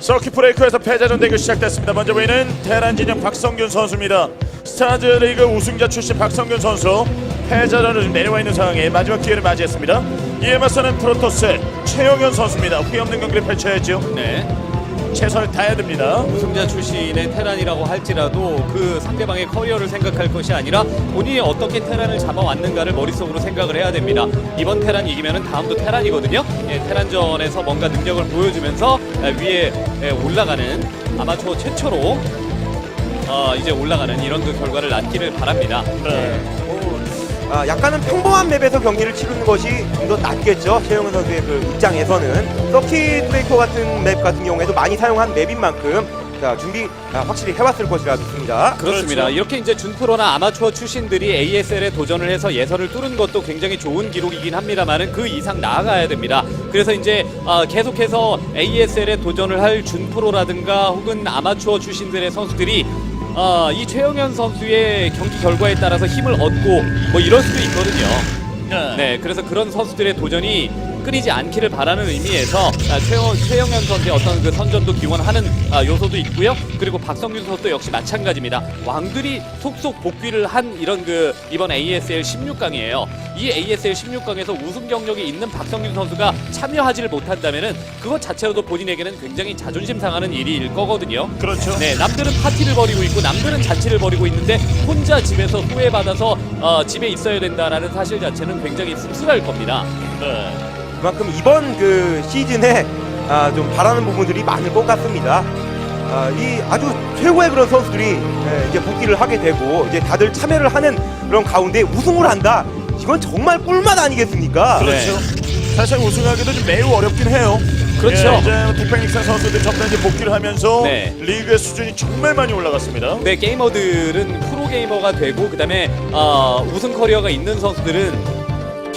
서킷 브레이커에서 패자전 대결 시작됐습니다. 먼저 보이는 테란 진영 박성균 선수입니다. 스타즈 리그 우승자 출신 박성균 선수 지금 내려와 있는 상황에 마지막 기회를 맞이했습니다. 이에 맞서는 프로토스 최영현 선수입니다. 후회 없는 경기를 펼쳐야죠. 네. 최선을 다해야 됩니다. 우승자 출신의 테란이라고 할지라도 그 상대방의 커리어를 생각할 것이 아니라 본인이 어떻게 테란을 잡아왔는가를 머릿속으로 생각을 해야 됩니다. 이번 테란 이기면은 다음도 테란이거든요. 예, 테란전에서 뭔가 능력을 보여주면서 에, 위에 에, 올라가는 아마추어 최초로 어, 이제 올라가는 이런 그 결과를 낳기를 바랍니다. 네. 아, 약간은 평범한 맵에서 경기를 치르는 것이 좀 더 낫겠죠. 최영은 선수의 그 입장에서는 서킷 브레이커 같은 맵 같은 경우에도 많이 사용한 맵인 만큼 자 준비 아, 확실히 해왔을 것이라 믿습니다. 그렇습니다. 그렇죠. 이렇게 이제 준프로나 아마추어 출신들이 ASL에 도전을 해서 예선을 뚫은 것도 굉장히 좋은 기록이긴 합니다만은 그 이상 나아가야 됩니다. 그래서 이제 어, 계속해서 ASL에 도전을 할 준프로라든가 혹은 아마추어 출신들의 선수들이 어, 이 최영현 선수의 경기 결과에 따라서 힘을 얻고 뭐 이럴 수도 있거든요. 네. 네, 그래서 그런 선수들의 도전이 끊이지 않기를 바라는 의미에서 아, 최영, 최영현 선수의 어떤 그 선전도 기원하는 아, 요소도 있고요. 그리고 박성균 선수도 역시 마찬가지입니다. 왕들이 속속 복귀를 한 이런 그 이번 ASL 16강이에요. 이 ASL 16강에서 우승 경력이 있는 박성균 선수가 참여하지를 못한다면은 그것 자체로도 본인에게는 굉장히 자존심 상하는 일일 거거든요. 그렇죠. 네, 남들은 파티를 벌이고 있고 남들은 잔치를 벌이고 있는데 혼자 집에서 후회받아서 어, 집에 있어야 된다라는 사실 자체는 굉장히 씁쓸할 겁니다. 네. 그만큼 이번 그 시즌에 아, 좀 바라는 부분들이 많을 것 같습니다. 아, 이 아주 최고의 그런 선수들이 예, 이제 복귀를 하게 되고 이제 다들 참여를 하는 그런 가운데 우승을 한다. 이건 정말 꿀맛 아니겠습니까? 그렇죠. 사실 우승하기도 좀 매우 어렵긴 해요. 그렇죠. 예, 이제 디펜닉스 선수들 전부 다 이제 복귀를 하면서 네. 리그의 수준이 정말 많이 올라갔습니다. 네, 게이머들은 프로 게이머가 되고 그다음에 어, 우승 커리어가 있는 선수들은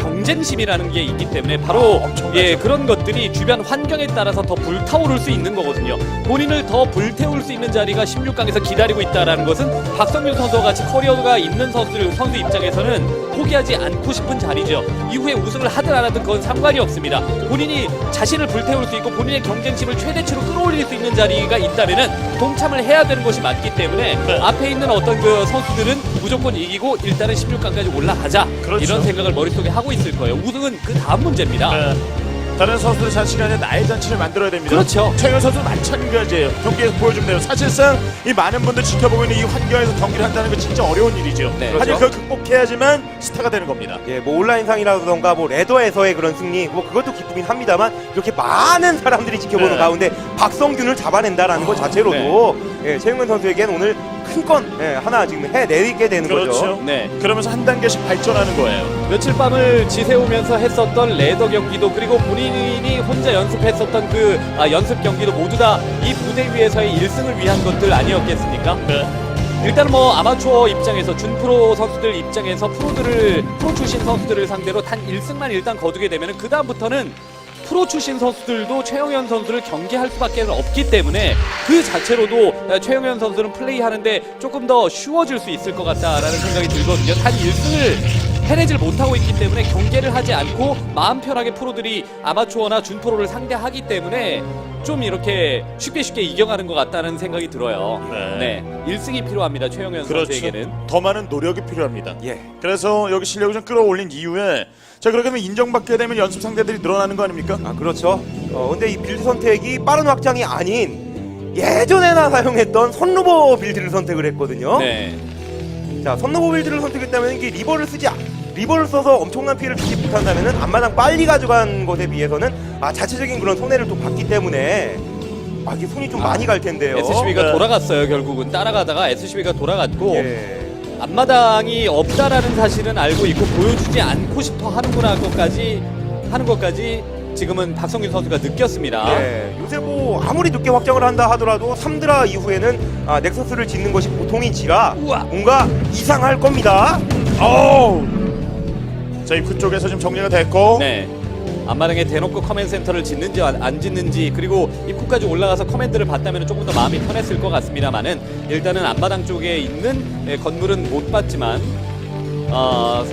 경쟁심이라는 게 있기 때문에 바로 아. 예 그런 것들이 주변 환경에 따라서 더 불타오를 수 있는 거거든요. 본인을 더 불태울 수 있는 자리가 16강에서 기다리고 있다라는 것은 박성균 선수와 같이 커리어가 있는 선수들 선수 입장에서는 포기하지 않고 싶은 자리죠. 이후에 우승을 하든 안 하든 그건 상관이 없습니다. 본인이 자신을 불태울 수 있고 본인의 경쟁심을 최대치로 끌어올릴 수 있는 자리가 있다면은 동참을 해야 되는 것이 맞기 때문에 네. 앞에 있는 어떤 그 선수들은 무조건 이기고 일단은 16강까지 올라가자 그렇죠. 이런 생각을 머릿속에 하고 있을 거예요. 우승은 그 다음 문제입니다. 네. 다른 선수들 아니라 나의 잔치를 만들어야 됩니다. 그렇죠. 최현 선수 마찬가지예요. 경기에서 보여주면 돼요. 사실상 이 많은 분들 지켜보고 있는 이 환경에서 경기를 한다는 건 진짜 어려운 일이죠. 네. 하지만 그렇죠. 그걸 극복해야지만 스타가 되는 겁니다. 예, 뭐 온라인상이라던가 뭐 레더에서의 그런 승리, 뭐 그것도 기쁘긴 합니다만 이렇게 많은 사람들이 지켜보는 네. 가운데 박성균을 잡아낸다라는 것 자체로도 예, 최영근 선수에게는 오늘 큰건 예, 하나 지금 해내게 되는 그렇죠. 거죠. 네. 그러면서 한 단계씩 발전하는 거예요. 며칠 밤을 지새우면서 했었던 레더 경기도 그리고 본인이 혼자 연습했었던 그 아, 연습 경기도 모두 다 이 무대 위에서의 1승을 위한 것들 아니었겠습니까? 네. 일단 뭐 아마추어 입장에서 준프로 선수들 입장에서 프로들을 프로 출신 선수들을 상대로 단 1승만 일단 거두게 되면은 그 다음부터는 프로 출신 선수들도 최영현 선수를 경기할 수밖에 없기 때문에 그 자체로도 최영현 선수는 플레이하는데 조금 더 쉬워질 수 있을 것 같다라는 생각이 들거든요. 단 1승을 해내질 못하고 있기 때문에 경계를 하지 않고 마음 편하게 프로들이 아마추어나 준프로를 상대하기 때문에 좀 이렇게 쉽게 쉽게 이겨가는 것 같다는 생각이 들어요. 네. 네, 1승이 필요합니다. 최영현 그렇죠. 선수에게는. 더 많은 노력이 필요합니다. 예. 그래서 여기 실력을 좀 끌어올린 이후에 자 그렇게 되면 인정받게 되면 연습 상대들이 늘어나는 거 아닙니까? 아 그렇죠. 어, 근데 이 빌드 선택이 빠른 확장이 아닌 예전에나 사용했던 선로버 빌드를 선택을 했거든요. 네. 자, 선로버 빌드를 선택했다면 이게 리버를 쓰지 않- 리버를 써서 엄청난 피해를 주지 못한다면은 앞마당 빨리 가져간 것에 비해서는 아 자체적인 그런 손해를 또 받기 때문에 아 이게 손이 좀 많이 갈 텐데요. SCB가 네. 돌아갔어요. 결국은 따라가다가 SCB가 돌아갔고 예. 앞마당이 없다라는 사실은 알고 있고 보여주지 않고 싶어 하는구나 것까지 하는 것까지 지금은 박성균 선수가 느꼈습니다. 예, 요새 뭐 아무리 늦게 확장을 한다 하더라도 3드라 이후에는 아, 넥서스를 짓는 것이 보통인지라 우와. 뭔가 이상할 겁니다. 어우. 자 입구 쪽에서 지금 정리가 됐고 네. 앞마당에 대놓고 커맨 센터를 짓는지 안, 안 짓는지 그리고 입구까지 올라가서 커맨드를 봤다면 조금 더 마음이 편했을 것 같습니다만은 일단은 앞마당 쪽에 있는 예, 건물은 못 봤지만 어,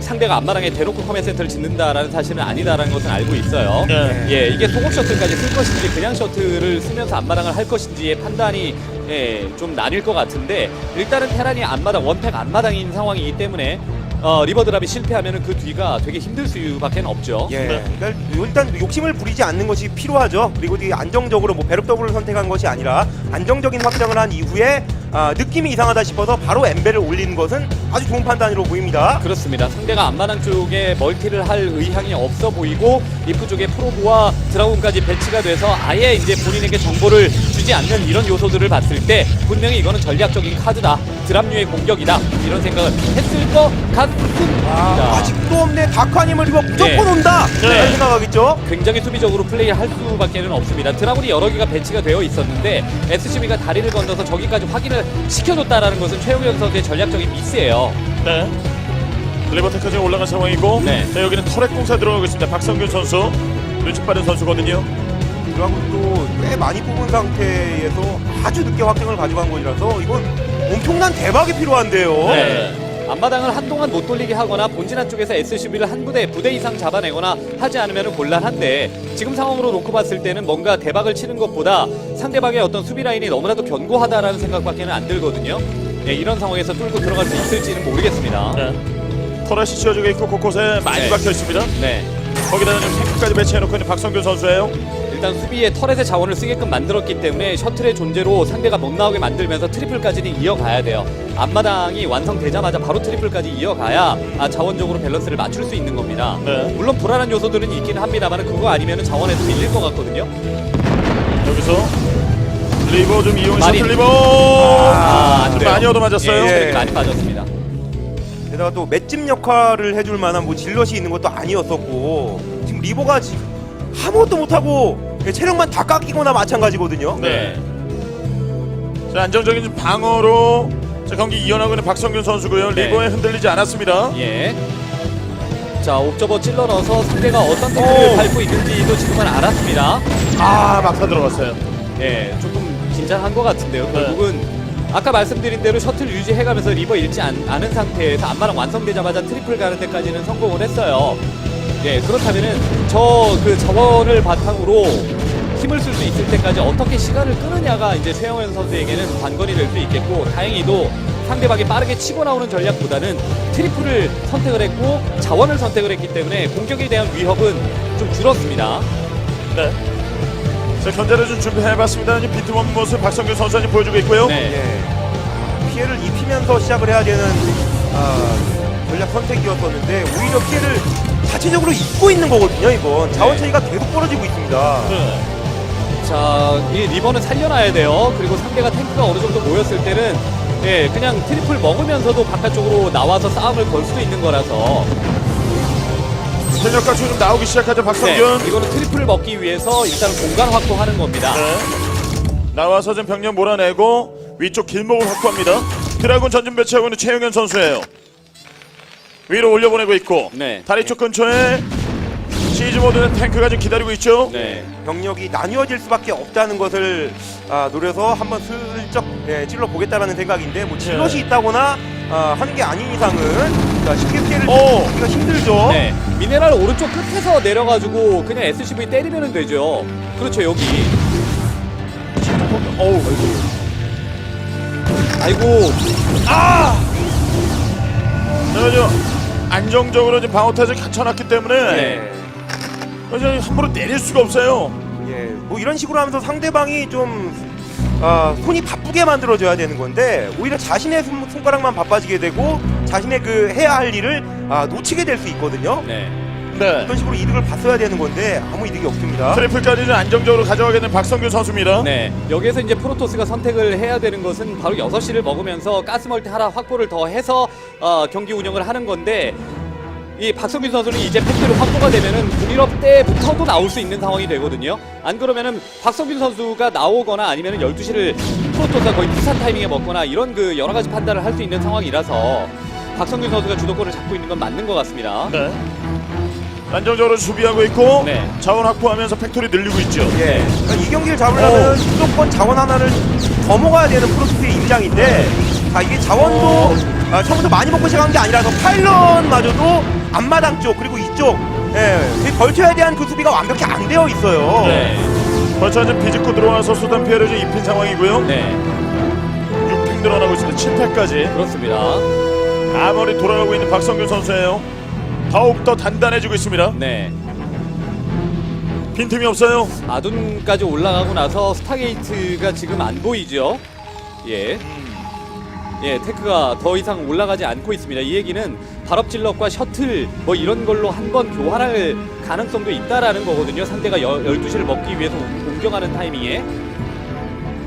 상대가 앞마당에 대놓고 커맨 센터를 짓는다라는 사실은 아니다라는 것은 알고 있어요. 네. 예, 이게 소급 셔틀까지 쓸 것인지 그냥 셔틀을 쓰면서 앞마당을 할 것인지의 판단이 예, 좀 나뉠 것 같은데 일단은 테란이 앞마당 원팩 앞마당인 상황이기 때문에 어, 리버 드랍이 실패하면 그 뒤가 되게 힘들 수밖에 없죠. 예, 네. 그러니까 일단 욕심을 부리지 않는 것이 필요하죠. 그리고 되게 안정적으로 뭐 배럭 더블을 선택한 것이 아니라 안정적인 확장을 한 이후에 아, 느낌이 이상하다 싶어서 바로 엠벨을 올리는 것은 아주 좋은 판단으로 보입니다. 그렇습니다. 상대가 앞마당 쪽에 멀티를 할 의향이 없어 보이고 리프 쪽에 프로브와 드라군까지 배치가 돼서 아예 이제 본인에게 정보를 주지 않는 이런 요소들을 봤을 때 분명히 이거는 전략적인 카드다. 드랍류의 공격이다. 이런 생각을 했을 것 같습니다. 아, 아직도 없네. 다크아님을 이거 무조건 네. 온다. 네. 라는 생각하겠죠. 굉장히 수비적으로 플레이할 수밖에는 없습니다. 드라군이 여러 개가 배치가 되어 있었는데 SCB가 다리를 건너서 저기까지 확인을 시켜줬다라는 것은 최용현 선수의 전략적인 미스예요. 네. 리버테크까지 올라간 상황이고 네. 네, 여기는 터렛 공사 들어가고 있습니다. 박성균 선수 눈치 빠른 선수거든요. 드라군도 꽤 많이 뽑은 상태에서 아주 늦게 확장을 가져간 것이라서 이건 엄청난 대박이 필요한데요. 네. 앞마당을 한동안 못 돌리게 하거나 본진 한 쪽에서 SCB를 한 부대, 부대 이상 잡아내거나 하지 않으면 곤란한데 지금 상황으로 놓고 봤을 때는 뭔가 대박을 치는 것보다 상대방의 어떤 수비 라인이 너무나도 견고하다라는 생각밖에는 안 들거든요. 네, 이런 상황에서 뚫고 들어갈 수 있을지는 모르겠습니다. 네. 터렛이 씌워지고 있고 곳곳에 많이 네. 박혀 있습니다. 네. 거기다가 지금 탱크까지 배치해놓고 있는 박성균 선수예요. 일단 수비에 터렛의 자원을 쓰게끔 만들었기 때문에 셔틀의 존재로 상대가 못 나오게 만들면서 트리플까지는 이어가야 돼요. 앞마당이 완성되자마자 바로 트리플까지 이어가야 아, 자원적으로 밸런스를 맞출 수 있는 겁니다. 네. 물론 불안한 요소들은 있긴 합니다만 그거 아니면 자원에서 밀릴 것 같거든요. 여기서 리버 좀 이용 많이- 셔틀 리버 아, 안 좀 돼요. 많이 얻어맞았어요. 예, 예. 체력이 많이 빠졌습니다. 게다가 또 맷집 역할을 해줄 만한 뭐 질럿이 있는 것도 아니었었고 지금 리버가 지금 아무것도 못하고 체력만 다 깎이거나 마찬가지거든요. 네. 자, 안정적인 방어로 자, 경기 이어나고 있는 박성균 선수고요. 네. 리버에 흔들리지 않았습니다. 예. 자, 옵저버 찔러 넣어서 상대가 어떤 태클을 오. 밟고 있는지도 지금은 알았습니다. 아, 막타 들어갔어요. 예, 조금 긴장한 것 같은데요. 네. 결국은 아까 말씀드린 대로 셔틀 유지해가면서 리버 잃지 않, 않은 상태에서 안마랑 완성되자마자 트리플 가는 데까지는 성공을 했어요. 예, 그렇다면은 저 그 자원을 바탕으로 힘을 쓸 수 있을 때까지 어떻게 시간을 끄느냐가 이제 최영현 선수에게는 관건이 될 수 있겠고 다행히도 상대방이 빠르게 치고 나오는 전략보다는 트리플을 선택을 했고 자원을 선택을 했기 때문에 공격에 대한 위협은 좀 줄었습니다. 네. 자, 견제를 좀 준비해봤습니다. 이제 비트원 모습 박성균 지금 보여주고 있고요. 네. 예. 피해를 입히면서 시작을 해야 되는 아, 전략 선택이었었는데 오히려 피해를 자체적으로 입고 있는 거거든요. 이건 자원 차이가 계속 벌어지고 있습니다. 네. 자, 이 리버는 살려놔야 돼요. 그리고 상대가 탱크가 어느 정도 모였을 때는 예, 그냥 트리플 먹으면서도 바깥쪽으로 나와서 싸움을 걸 수도 있는 거라서 전력 가축 좀 나오기 시작하죠. 네, 박성균. 이거는 트리플을 먹기 위해서 일단 공간 확보하는 겁니다. 네. 나와서 좀 병력 몰아내고 위쪽 길목을 확보합니다. 드라군 전진 배치하고 있는 최영현 선수예요. 위로 올려보내고 있고 네. 다리 쪽 근처에 시즈 모드는 탱크가 지금 기다리고 있죠. 네. 병력이 나뉘어질 수밖에 없다는 것을 아, 노려서 한번 슬쩍 예, 찔러 보겠다라는 생각인데 뭐 질럿이 네. 있다거나 아, 하는 게 아닌 이상은 자, 쉽게 피해를 오! 주기가 힘들죠. 네. 미네랄 오른쪽 끝에서 내려가지고 그냥 SCV 때리면 되죠. 그렇죠, 여기. 어우, 아이고, 그래서 안정적으로 지금 방어 타를 갖춰놨기 때문에 네. 그래서 함부로 내릴 수가 없어요. 예, 뭐 이런 식으로 하면서 상대방이 좀 아, 손이 바쁘게 만들어줘야 되는 건데 오히려 자신의 손, 손가락만 바빠지게 되고 자신의 그 해야 할 일을 아, 놓치게 될 수 있거든요. 네. 네. 이런 식으로 이득을 봤어야 되는 건데 아무 이득이 없습니다. 트리플까지는 안정적으로 가져가게 된 박성균 선수입니다. 네, 여기에서 이제 프로토스가 선택을 해야 되는 것은 바로 6시를 먹으면서 가스멀티 하나 확보를 더 해서 어, 경기 운영을 하는 건데 이 박성균 선수는 이제 팩토리 확보가 되면은 북유럽 때부터도 나올 수 있는 상황이 되거든요. 안 그러면은 박성균 선수가 나오거나 아니면은 12시를 프로토스가 거의 부산 타이밍에 먹거나 이런 그 여러 가지 판단을 할 수 있는 상황이라서 박성균 선수가 주도권을 잡고 있는 건 맞는 것 같습니다. 네. 안정적으로 수비하고 있고 네. 자원 확보하면서 팩토리 늘리고 있죠. 예, 그러니까 이 경기를 잡으려면 무조건 자원 하나를 더 먹어야 되는 프로토스의 입장인데 자 이게 자원도 아, 처음부터 많이 먹고 시작한 게 아니라서 파일런마저도 앞마당 쪽 그리고 이쪽 예, 이 벌처에 대한 그 수비가 완벽히 안 되어 있어요. 네. 벌써 지금 비집고 들어와서 수단 피해를 좀 입힌 상황이고요. 네. 6핑 늘어나고 있습니다. 7패까지. 그렇습니다. 아무리 돌아가고 있는 박성균 선수예요. 더욱 더 단단해지고 있습니다. 네. 빈틈이 없어요. 아둔까지 올라가고 나서 스타게이트가 지금 안 보이죠. 예. 예, 테크가 더 이상 올라가지 않고 있습니다. 이 얘기는 발업질럿과 셔틀 뭐 이런 걸로 한 번 교환할 가능성도 있다라는 거거든요. 상대가 여, 12시를 먹기 위해서 옮- 옮겨가는 타이밍에.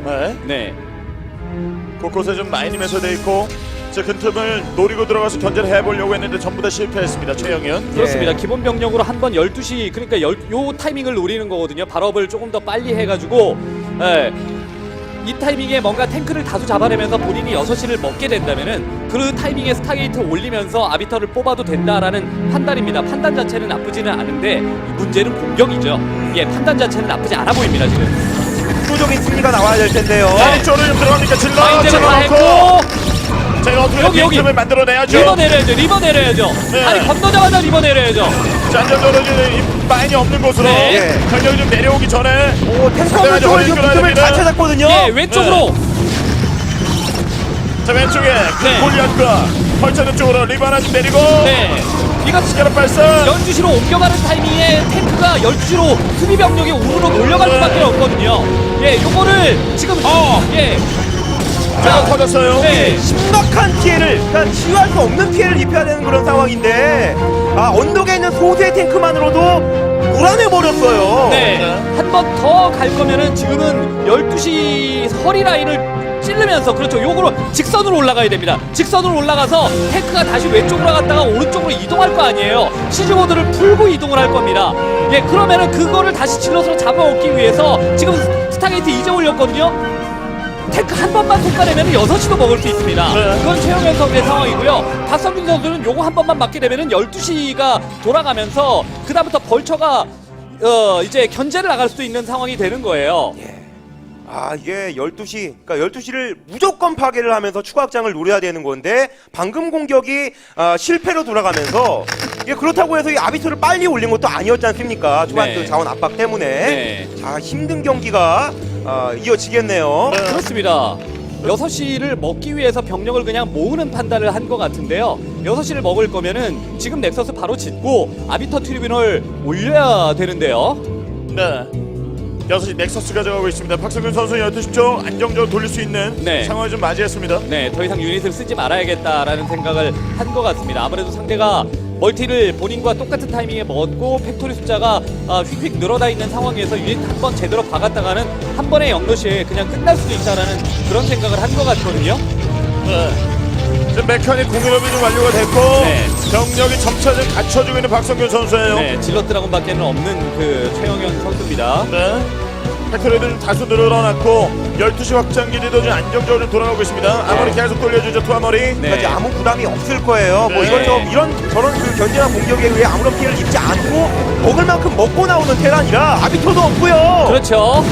네. 네. 곳곳에 좀 마인이 매설되어 있고 저 근틈을 노리고 들어가서 견제를 해보려고 했는데 전부 다 실패했습니다. 최영현. 그렇습니다. 예. 기본 병력으로 한 번 12시 그러니까 열, 요 타이밍을 노리는 거거든요. 발업을 조금 더 빨리 해가지고 예, 이 타이밍에 뭔가 탱크를 다수 잡아내면서 본인이 6시를 먹게 된다면은 그 타이밍에 스타게이트 올리면서 아비터를 뽑아도 된다라는 판단입니다. 판단 자체는 나쁘지는 않은데 문제는 공격이죠. 예, 판단 자체는 나쁘지 않아 보입니다 지금. 압도적인 승리가 나와야 될 텐데요. 자, 이쪽으로 좀 들어갑니까? 질러! 마인드를 다 질러놓고 제가 어떻게 여기, 여기. 빈틈을 만들어내야죠. 리버 내려야죠. 리버 내려야죠. 네. 아니 건너자마자 리버 내려야죠. 자, 안정적으로 이 마인이 없는 곳으로 네. 병력이 좀 내려오기 전에 오, 탱커 쪽으로 좀 지금 틈을 다. 찾았거든요. 예, 왼쪽으로 자, 왼쪽에 네. 골리앗과 펄차는 쪽으로 리바나 좀 내리고 네. 이거 스케럽 발사 12시로 옮겨가는 타이밍에 탱크가 12시로 수비 병력이 우르르 몰려갈 수밖에 없거든요. 예, 요거를 지금 예. 자, 터졌어요. 네. 심각한 피해를, 그러니까 치유할 수 없는 피해를 입혀야 되는 그런 상황인데, 아, 언덕에 있는 소수의 탱크만으로도 불안해 버렸어요. 네. 한 번 더 갈 거면은 지금은 12시 허리 라인을 찌르면서 그렇죠. 요거로 직선으로 올라가야 됩니다. 직선으로 올라가서 탱크가 다시 왼쪽으로 갔다가 오른쪽으로 이동할 거 아니에요. 시즈모드를 풀고 이동을 할 겁니다. 예, 그러면은 그거를 다시 질럿으로 잡아먹기 위해서 지금 스타게이트 이제 올렸거든요. 탱크 한 번만 속가내면 6시도 먹을 수 있습니다. 네. 그건 최영현 선수의 상황이고요. 박성균 선수는 요거 한 번만 맞게 되면 12시가 돌아가면서 그다음부터 벌처가 어, 이제 견제를 나갈 수도 있는 상황이 되는 거예요. 아, 이게 12시, 그러니까 12시를 무조건 파괴를 하면서 추가 확장을 노려야 되는 건데, 방금 공격이 아, 실패로 돌아가면서, 이게 그렇다고 해서 이 아비토를 빨리 올린 것도 아니었지 않습니까? 초반 네. 그 자원 압박 때문에. 네. 자, 힘든 경기가 아, 이어지겠네요. 네. 그렇습니다. 6시를 먹기 위해서 병력을 그냥 모으는 판단을 한 것 같은데요. 6시를 먹을 거면은 지금 넥서스 바로 짓고 아비터 트리뷰널 올려야 되는데요. 네. 6시 넥서스가 저가고 있습니다. 박성균 선수 12시 쪽 안정적으로 돌릴 수 있는 네. 상황을 좀 맞이했습니다. 네, 더 이상 유닛을 쓰지 말아야겠다라는 생각을 한 것 같습니다. 아무래도 상대가 멀티를 본인과 똑같은 타이밍에 먹었고 팩토리 숫자가 아, 휙휙 늘어나 있는 상황에서 유닛 한 번 제대로 박았다가는 한 번의 영러시에 그냥 끝날 수도 있다라는 그런 생각을 한 것 같거든요. 네. 지금 메카닉 공유업이 좀 완료가 됐고 네. 병력이 점차 좀 갖춰지고 있는 박성균 선수예요. 네, 질럿 드라곤밖에는 없는 그 최영현 선수입니다. 네. 팩토리도 좀 다수 늘어났고 12시 확장 기지도 좀 안정적으로 좀 돌아가고 있습니다. 아머리 계속 돌려주죠 투아머리. 네. 그러니까 이제 아무 부담이 없을 거예요. 뭐 네. 이런 저 이런 저런 그 견제나 공격에 의해 아무런 피해를 입지 않고 먹을 만큼 먹고 나오는 테란이라 아비토도 없고요. 그렇죠.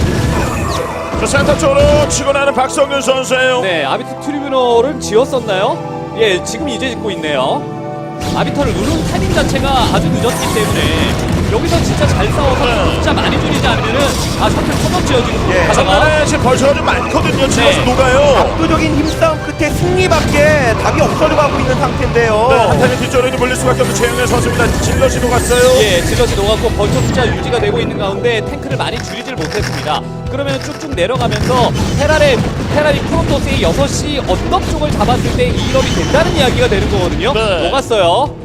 저 센터 쪽으로 치고 나는 박성균 선수예요. 네, 아비터 트리뷰널은 지었었나요? 예, 지금 이제 짓고 있네요. 아비터를 누르는 타이밍 자체가 아주 늦었기 때문에 여기서 진짜 잘 싸워서 네. 진짜 많이 줄이지 않으면은 아 셔틀 터졌죠 지금 예. 전반에 지금 벌써가 좀 많거든요. 치면서 네. 녹아요. 압도적인 힘싸움 끝에 승리밖에 답이 없어져가고 있는 상태인데요. 네, 한타는 뒤쪽으로 물릴 수밖에 없는 최영현 선수입니다. 질럿이 녹았어요. 예, 질럿이 녹았고 벌처 숫자 유지가 되고 있는 가운데 탱크를 많이 줄이질 못했습니다. 그러면 쭉쭉 내려가면서 테란의 테란이 프로토스의 6시 언덕 쪽을 잡았을 때 2일업이 된다는 이야기가 되는 거거든요. 네. 녹았어요.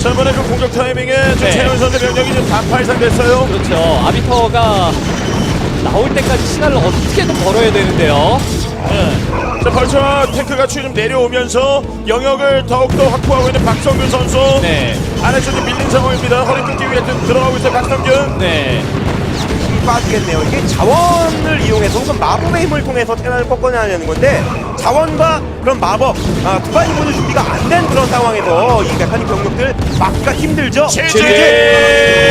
전반에 그 공격 타이밍에 좀 네. 최영현 선수 병력이 좀 반파 이상 됐어요. 그렇죠. 아비터가 나올 때까지 시간을 어떻게든 벌어야 되는데요. 네. 자, 벌써 탱크가 추좀 내려오면서 영역을 더욱더 확보하고 있는 박성균 선수. 네. 아래쪽에 밀린 상황입니다. 허리 끊기 위해 좀 들어가고 있어요, 박성균. 네. 빠지겠네요. 이게 자원을 이용해서 혹은 마법의 힘을 통해서 테란을 꺾어내야 되는 건데 자원과 그런 마법 아, 두 가지 모두 준비가 안 된 그런 상황에서 이 메카닉 병력들 막기가 힘들죠. 제재!